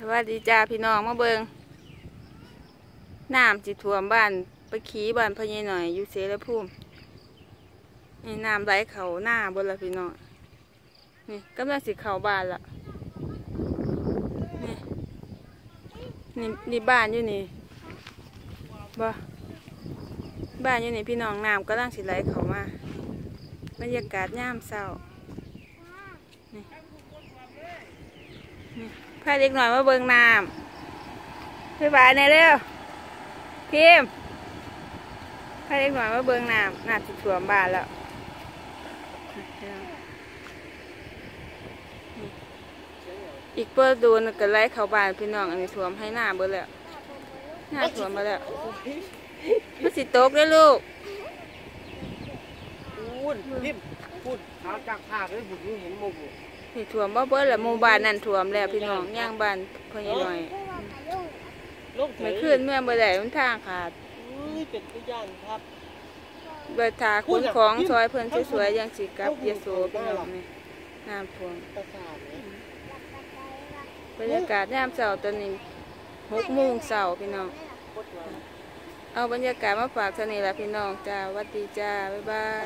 สวัสดีจ้าพี่น้องมาเบิงน้ำจิท่วมบ้านไปขี่บ้านพญาหน่อยอยู่เสรภูมินี่น้ำไหลเขาหน้าบนละพี่น้องนี่กำลังสิเขาบ้านละนี่นี่นี่บ้านอยู่นี่บ่บ้านอยู่นี่พี่น้องน้ำกำลังสิไหลเขามาบรรยากาศย่ามเศร้า พาเด็กหน่อยมาเบิ่งน้ำพี่บายในเร็วพิมพ์พาเด็กหน่อยมาเบิ่งน้ำน้ำสิท่วมบานแล้วอีกเปิดดูนก็ไล่เข้าบานพี่น้องอันนี้ท่วมให้หน้าเบิ่แล้วหน้าท่วมมาแล้วมันสิตกเด้อลูกพูดพิมพูดขาจากภาคเลยบุญเห็นโมบุ นี่ท่วมบ่เบิ่แล้วหมู่บ้านนั่นท่วมแล้วพี่น้องย่างบ้านพ่อใหญ่หน่อยลงไม่ขึ้นเมื่อบ่ได้มันทางขาดอุ้ยเป็นตัวอย่างครับเบิดทาคุณของซอยเพิ่นสวยๆอย่างสิกลับยโสพี่น้องนี่น้ำท่วมประสาทเนี่ยบรรยากาศยามเช้าตอนนี้หกโมงเช้าพี่น้องโคตรหวานเอาบรรยากาศมาฝากเท่านี้ละพี่น้องจ้าหวัดดีจ้า บ๊ายบาย